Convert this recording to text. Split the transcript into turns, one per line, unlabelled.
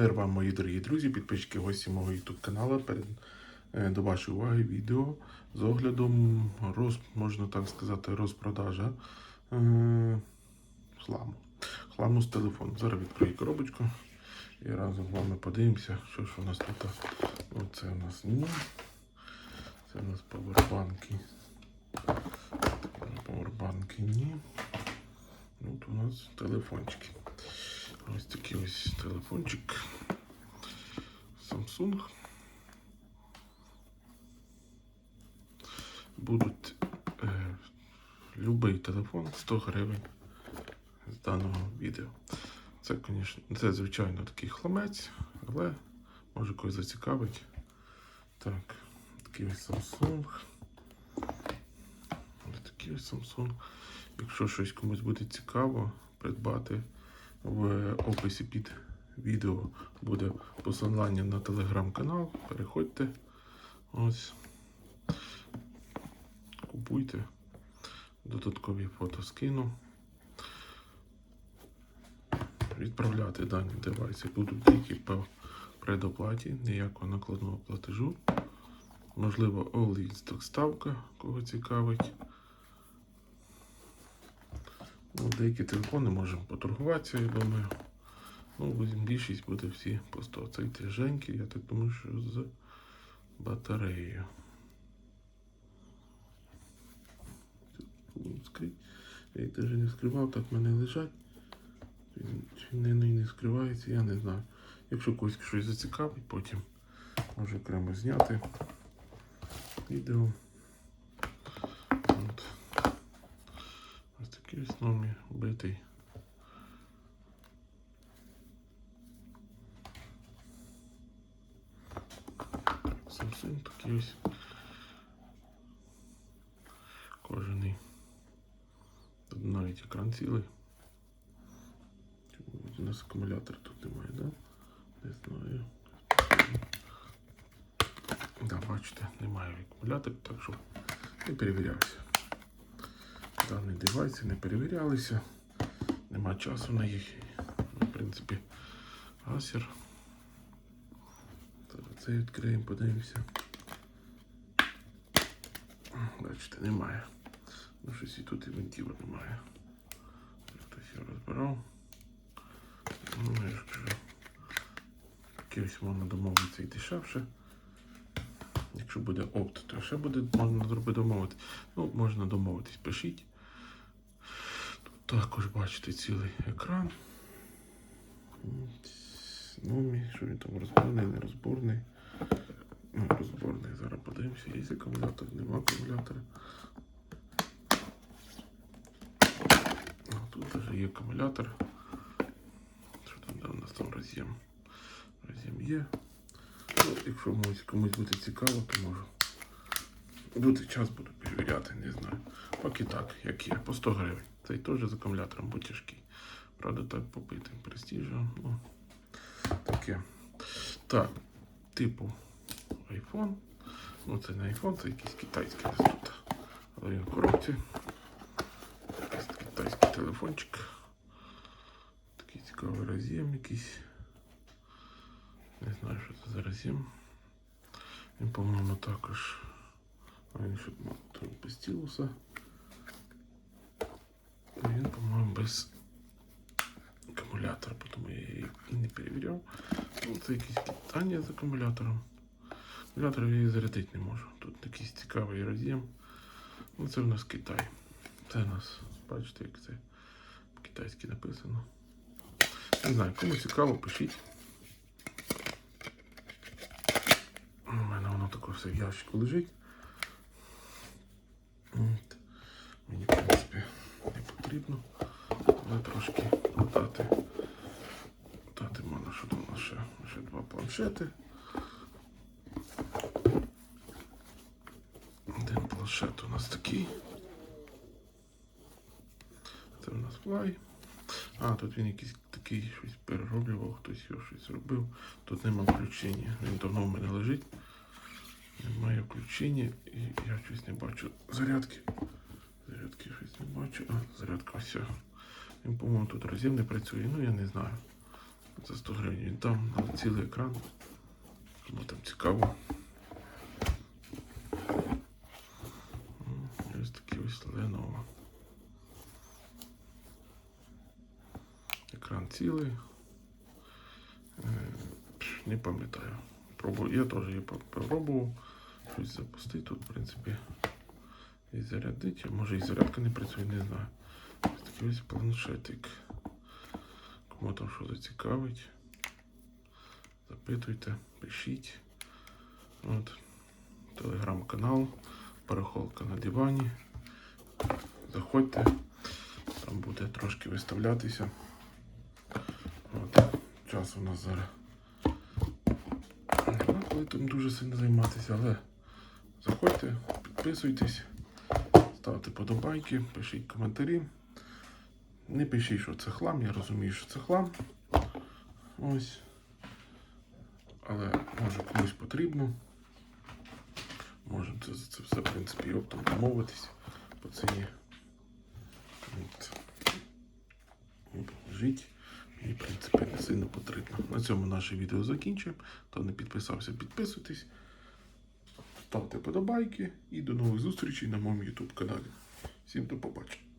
Мир вам, мої дорогі друзі, підписчики гості мого YouTube каналу. Е, до вашої уваги відео з оглядом роз, можна так сказати, розпродажа е, хламу. Хламу з телефону. Зараз відкрию коробочку і разом з вами подивимося, що ж у нас тут. Оце у нас ні. Це у нас павербанки. Павербанки ні. От у нас телефончики. Ось такий ось телефончик. Samsung. Будуть е, любий телефон 100 гривень з даного відео. Це, звісно, це, звичайно, такий хламець, але може когось зацікавить. Так, такий ось Samsung. Ось такий ось Samsung. Якщо щось комусь буде цікаво, придбати в описі під відео буде посилання на телеграм-канал. Переходьте. Ось. Купуйте. Додаткові фото скину. Відправляти дані девайси будуть тільки по предоплаті, ніякого накладного платежу. Можливо, all ставка, кого цікавить. Ну, деякі телефони можемо поторгуватися, я думаю. Ну, більшість буде всі 100. Цей тяженький, я так думаю, що з батареєю. Я їх теж не скривав, так в мене лежать. Чи не, не, не скривається, я не знаю. Якщо когось щось зацікавить, потім можу окремо зняти відео. Ось такий ось номер битий. Samsung такий ось кожаний. Тут навіть екран цілий. У нас акумулятор тут немає, да? Не знаю. Да, бачите, немає акумулятора, так що не перевірявся. Дані девайси не перевірялися. Нема часу на їх. В принципі. Зараз це відкриємо, подивимося. Бачите, немає. Ну, щось і тут івентів немає. Хтось його розбирав. Ну, я ж кажу. Якось можна домовитися і дешевше. Якщо буде опт, то ще буде можна зробити домовити. Ну, можна домовитись, пишіть. Також бачите цілий екран. Ну, що він там розборний, не розборний. Ну, розборний. Зараз подивимося, є акумулятор, нема акумулятора. Тут вже є акумулятор. Що там де у нас там роз'єм? Роз'єм є. Ну, якщо комусь, комусь буде цікаво, то можу. Буде час, буду перевіряти, не знаю. Поки так, як є, по 100 гривень. Цей теж з акумулятором будь тяжкий. Правда, так попити. Престижа. Ну, таке. Так, типу iPhone. Ну, це не iPhone, це якийсь китайський десь тут. Але він в коробці. Якийсь китайський телефончик. Такий цікавий роз'єм якийсь. Не знаю, що це за роз'єм. Він, по-моєму, також. А він ще там Він, по-моєму, без акумулятора, тому я її і не перевіряв. Ну, це якісь питання з акумулятором. Акумулятор я її зарядити не можу. Тут якийсь цікавий роз'єм. Ну, це в нас Китай. Це у нас, бачите, як це по-китайськи написано. Не знаю, кому цікаво, пишіть. У мене воно таке все в ящику лежить. От. Мені, в принципі, не потрібно. Але трошки додати. Дати можна, що там ще, ще два планшети. Один планшет у нас такий. Це у нас флай. А, тут він якийсь такий щось перероблював, хтось його щось робив. Тут нема включення. Він давно в мене лежить. Немає включення і я щось не бачу зарядки. Зарядки щось не бачу. А, зарядка все. Він, по-моєму, тут роз'єм не працює, ну я не знаю. За 100 гривень він там, цілий екран. Кому там цікаво. Ось такі ось Lenovo. Екран цілий. Е, Не пам'ятаю. Пробую. Я теж її попробував. Щось запустити тут, в принципі. І зарядити. Може і зарядка не працює, не знаю. Ось планшетик. Кому там що зацікавить. Запитуйте, пишіть. От. Телеграм-канал. Барахолка на дивані. Заходьте. Там буде трошки виставлятися. От. Час у нас зараз. Ну, коли тим дуже сильно займатися, але заходьте, підписуйтесь, ставте подобайки, пишіть коментарі. Не пишіть, що це хлам, я розумію, що це хлам. Ось. Але може комусь потрібно. Можемо це, це все, в принципі, оптом домовитись по ціні. От. Жить. І, в принципі, не сильно потрібно. На цьому наше відео закінчуємо. Хто не підписався, підписуйтесь. Ставте подобайки і до нових зустрічей на моєму YouTube каналі. Всім до побачення.